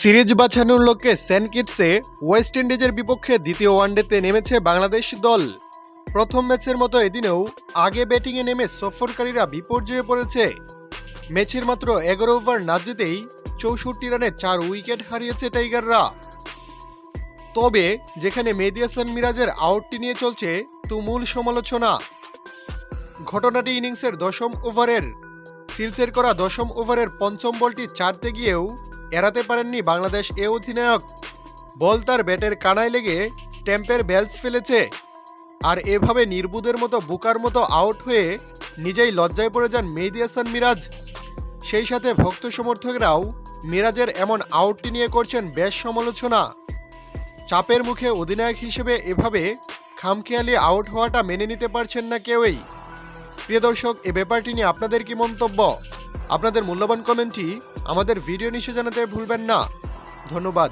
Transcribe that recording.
Series বাঁচানোর লক্ষ্যে Saint কিটসে West ইন্ডিজের বিপক্ষে দ্বিতীয় ওয়ানডেতে নেমেছে বাংলাদেশ দল। প্রথম ম্যাচের মতো এদিনেও আগে ব্যাটিংয়ে নেমে সফরকারীরা বিপর্যয়ে পড়েছে। ম্যাচের মাত্র এগারো ওভার না যেতেই চৌষট্টি রানে চার উইকেট হারিয়েছে টাইগাররা। তবে যেখানে মেহেদী হাসান মিরাজের আউটটি নিয়ে চলছে তুমুল সমালোচনা। ঘটনাটি ইনিংসের দশম ওভারের, সিলসের করা দশম ওভারের পঞ্চম বলটি চারতে গিয়েও এড়াতে পারেননি বাংলাদেশ এ অধিনায়ক। বল তার ব্যাটের কানায় লেগে স্ট্যাম্পের বেলস ফেলেছে। আর এভাবে নির্বুদের মতো, বুকার মতো আউট হয়ে নিজেই লজ্জায় পড়ে যান মেহেদী হাসান মিরাজ। সেই সাথে ভক্ত সমর্থকরাও মিরাজের এমন আউটটি নিয়ে করছেন বেশ সমালোচনা। চাপের মুখে অধিনায়ক হিসেবে এভাবে খামখেয়ালি আউট হওয়াটা মেনে নিতে পারছেন না কেউই। প্রিয় দর্শক, এ ব্যাপারটি নিয়ে আপনাদের কি মন্তব্য? আপনাদের মূল্যবান কমেন্টটি আমাদের ভিডিও নিচে জানাতে ভুলবেন না। ধন্যবাদ।